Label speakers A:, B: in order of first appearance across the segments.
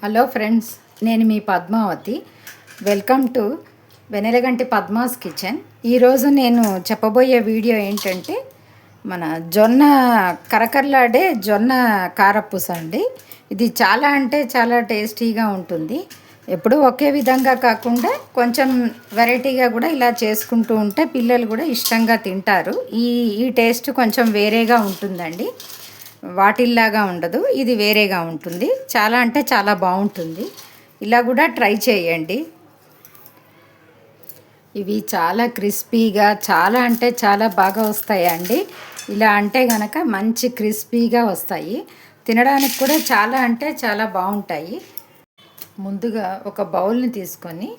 A: Hello friends నేను మీ Padmavathi. Welcome to Venelaganti Padma's kitchen. ఈరోజు నేను చెప్పబోయే వీడియో ఏంటంటే మన జొన్న కరకరలాడే జొన్న కారపూస అండి. ఇది చాలా అంటే చాలా టేస్టీగా ఉంటుంది. ఎప్పుడూ ఒకే విధంగా కాకుండా కొంచెం వెరైటీగా కూడా ఇలా చేసుకుంటూ ఉంటే పిల్లలు కూడా ఇష్టంగా తింటారు. ఈ ఈ టేస్ట్ కొంచెం వేరేగా ఉంటుందండి. వాటిల్లాగా ఉండదు ఇది వేరేగా ఉంటుంది. చాలా అంటే చాలా బాగుంటుంది. ఇలా కూడా ట్రై చేయండి. ఇవి చాలా క్రిస్పీగా చాలా అంటే చాలా బాగా వస్తాయండి. ఇలా అంటే కనుక మంచి క్రిస్పీగా వస్తాయి. తినడానికి కూడా చాలా అంటే చాలా బాగుంటాయి. ముందుగా ఒక బౌల్ని తీసుకొని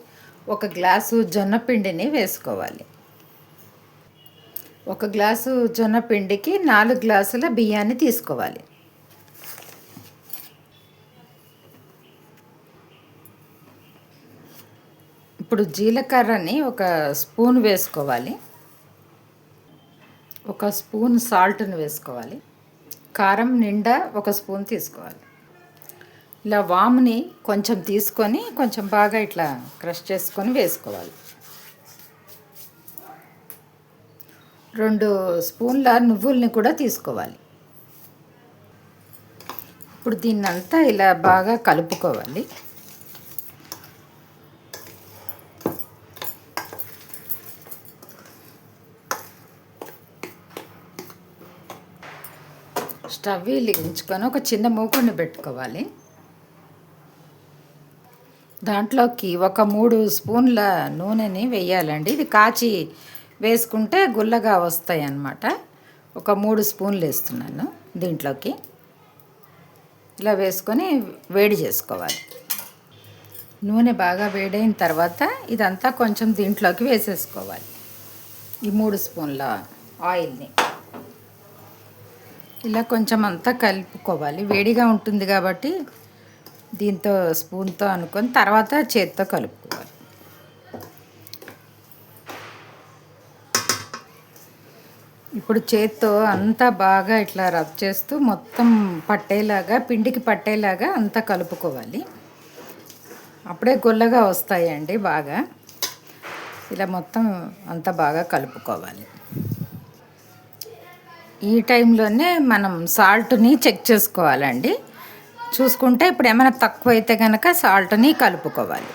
A: ఒక గ్లాసు జొన్నపిండిని వేసుకోవాలి. ఒక గ్లాసు జొన్న పిండికి నాలుగు గ్లాసుల బియ్యాన్ని తీసుకోవాలి. ఇప్పుడు జీలకర్రని ఒక స్పూన్ వేసుకోవాలి. ఒక స్పూన్ సాల్ట్ని వేసుకోవాలి. కారం నిండా ఒక స్పూన్ తీసుకోవాలి. ఇలా వాముని కొంచెం తీసుకొని కొంచెం బాగా ఇట్లా క్రష్ చేసుకొని వేసుకోవాలి. రెండు స్పూన్ల నువ్వుల్ని కూడా తీసుకోవాలి. ఇప్పుడు దీన్నంతా ఇలా బాగా కలుపుకోవాలి. స్టవ్ వెలిగించుకొని ఒక చిన్న మూకుడిని పెట్టుకోవాలి. దాంట్లోకి ఒక మూడు స్పూన్ల నూనెని వేయాలండి. ఇది కాచి వేసుకుంటే గుల్లగా వస్తాయి అన్నమాట ఒక మూడు స్పూన్లు వేస్తున్నాను దీంట్లోకి. ఇలా వేసుకొని వేడి చేసుకోవాలి. నూనె బాగా వేడైన తర్వాత ఇదంతా కొంచెం దీంట్లోకి వేసేసుకోవాలి. ఈ మూడు స్పూన్ల ఆయిల్ని. ఇలా కొంచెం అంతా కలుపుకోవాలి. వేడిగా ఉంటుంది కాబట్టి దీంతో స్పూన్తో అనుకొని తర్వాత చేత్తో కలుపుకోవాలి. ఇప్పుడు చేత్తో అంతా బాగా ఇట్లా రబ్ చేస్తూ మొత్తం పట్టేలాగా పిండికి పట్టేలాగా అంతా కలుపుకోవాలి. అప్పుడే గొల్లగా వస్తాయండి బాగా. ఇలా మొత్తం అంతా బాగా కలుపుకోవాలి. ఈ టైంలోనే మనం సాల్ట్ని చెక్ చేసుకోవాలండి. చూసుకుంటే ఇప్పుడు ఏమైనా తక్కువ అయితే కనుక సాల్ట్ని కలుపుకోవాలి.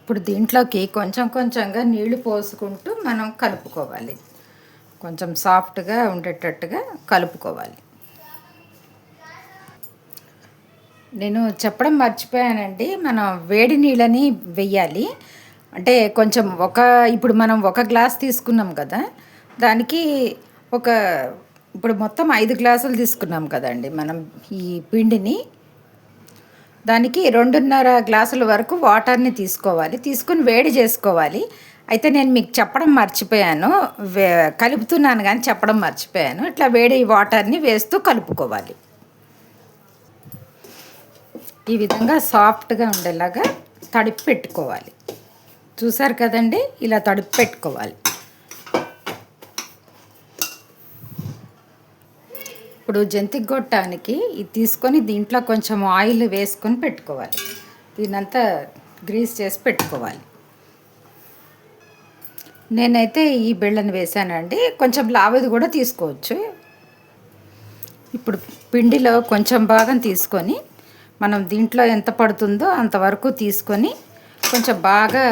A: ఇప్పుడు దీంట్లోకి కొంచెం కొంచెంగా నీళ్ళు పోసుకుంటూ మనం కలుపుకోవాలి. కొంచెం సాఫ్ట్గా ఉండేటట్టుగా కలుపుకోవాలి. నేను చెప్పడం మర్చిపోయానండి. మనం వేడి నీళ్ళని వెయ్యాలి. అంటే కొంచెం ఒక ఇప్పుడు మనం ఒక గ్లాస్ తీసుకున్నాం కదా దానికి ఒక ఇప్పుడు మొత్తం ఐదు గ్లాసులు తీసుకున్నాం కదండి మనం ఈ పిండిని. దానికి రెండున్నర గ్లాసుల వరకు వాటర్ని తీసుకోవాలి. తీసుకుని వేడి చేసుకోవాలి. అయితే నేను మీకు చెప్పడం మర్చిపోయాను. కలుపుతున్నాను కానీ చెప్పడం మర్చిపోయాను. ఇట్లా వేడి వాటర్ని వేస్తూ కలుపుకోవాలి. ఈ విధంగా సాఫ్ట్గా ఉండేలాగా తడిపి పెట్టుకోవాలి. చూసారు కదండి? ఇలా తడిపి పెట్టుకోవాలి. ఇప్పుడు జంతికి కొట్టడానికి ఇది తీసుకొని దీంట్లో కొంచెం ఆయిల్ వేసుకొని పెట్టుకోవాలి. దీనంతా గ్రీస్ చేసి పెట్టుకోవాలి. నేనైతే ఈ బిళ్ళను వేసానండి కొంచెం లావది కూడా తీసుకోవచ్చు. ఇప్పుడు పిండిలో కొంచెం భాగం తీసుకొని మనం దీంట్లో ఎంత పడుతుందో అంతవరకు తీసుకొని కొంచెం బాగా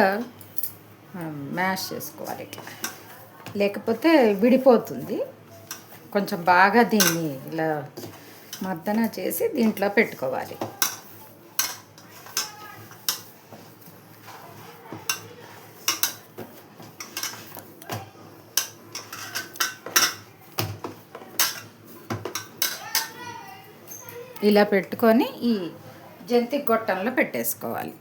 A: మ్యాష్ చేసుకోవాలి ఇట్లా. లేకపోతే విడిపోతుంది. కొంచెం బాగా దీన్ని ఇలా మర్దన చేసి దీంట్లో పెట్టుకోవాలి. ఇలా పెట్టుకొని ఈ జంతి గొట్టంలో పెట్టేసుకోవాలి.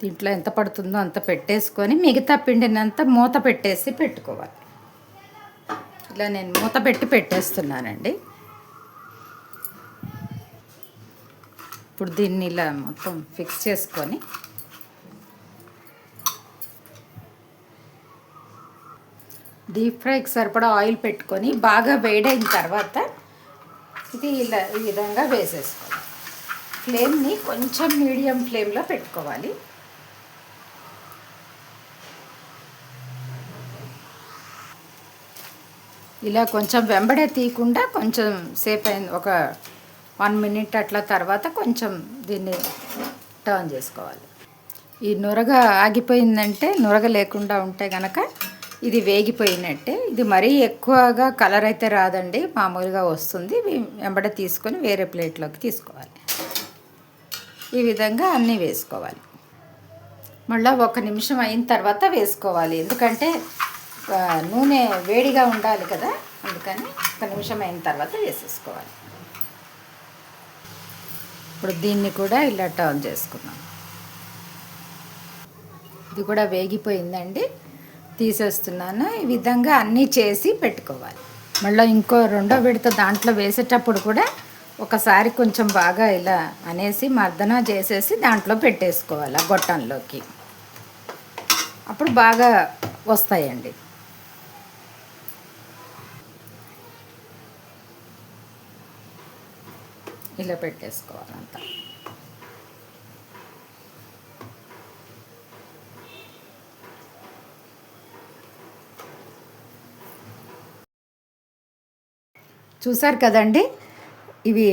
A: దీంట్లో ఎంత పడుతుందో అంత పెట్టేసుకొని మిగతా పిండినంత మూత పెట్టేసి పెట్టుకోవాలి. ఇలా నేను మూత పెట్టి పెట్టేస్తున్నానండి. ఇప్పుడు దీన్ని ఇలా మొత్తం ఫిక్స్ చేసుకొని డీప్ ఫ్రైకి సరిపడా ఆయిల్ పెట్టుకొని బాగా వేడైన తర్వాత ఇది ఇలా ఈ విధంగా వేసేసుకోవాలి. ఫ్లేమ్ని కొంచెం మీడియం ఫ్లేమ్లో పెట్టుకోవాలి. ఇలా కొంచెం వెంబడే తీయకుండా కొంచెం సేపు అయింది ఒక వన్ మినిట్ అట్లా తర్వాత కొంచెం దీన్ని టర్న్ చేసుకోవాలి. ఈ నురగ ఆగిపోయిందంటే నురగ లేకుండా ఉంటే కనుక ఇది వేగిపోయినట్టే. ఇది మరీ ఎక్కువగా కలర్ అయితే రాదండి. మామూలుగా వస్తుంది. వెంబడ తీసుకొని వేరే ప్లేట్లోకి తీసుకోవాలి. ఈ విధంగా అన్నీ వేసుకోవాలి. మళ్ళీ ఒక నిమిషం అయిన తర్వాత వేసుకోవాలి. ఎందుకంటే నూనె వేడిగా ఉండాలి కదా. అందుకని ఒక నిమిషం అయిన తర్వాత వేసేసుకోవాలి. ఇప్పుడు దీన్ని కూడా ఇలా టర్న్ చేసుకున్నాం ఇది కూడా వేగిపోయిందండి. తీసేస్తున్నాను. ఈ విధంగా అన్నీ చేసి పెట్టుకోవాలి. మళ్ళీ ఇంకో రెండో విడత దాంట్లో వేసేటప్పుడు కూడా ఒకసారి కొంచెం బాగా ఇలా అనేసి మర్దన చేసేసి దాంట్లో పెట్టేసుకోవాలి ఆ గొట్టంలోకి. అప్పుడు బాగా వస్తాయండి. ఇలా పెట్టేసుకోవాలంతా. చూసారు కదండి? ఇవి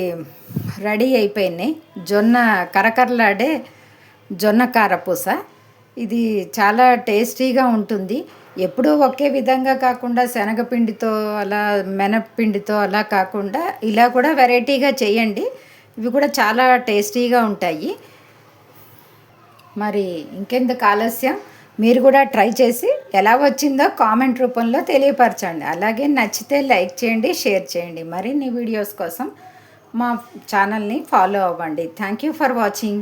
A: రెడీ అయిపోయినాయి. జొన్న కరకరలాడే జొన్న కారపూస. ఇది చాలా టేస్టీగా ఉంటుంది. ఎప్పుడూ ఒకే విధంగా కాకుండా శనగపిండితో అలా మెనపిండితో అలా కాకుండా ఇలా కూడా వెరైటీగా చేయండి. ఇవి కూడా చాలా టేస్టీగా ఉంటాయి. మరి ఇంకెందుకు ఆలస్యం? మీరు కూడా ట్రై చేసి ఎలా వచ్చిందో కామెంట్ రూపంలో తెలియపరచండి. అలాగే నచ్చితే లైక్ చేయండి షేర్ చేయండి. మరిన్ని వీడియోస్ కోసం మా ఛానల్ని ఫాలో అవ్వండి. Thank you for watching.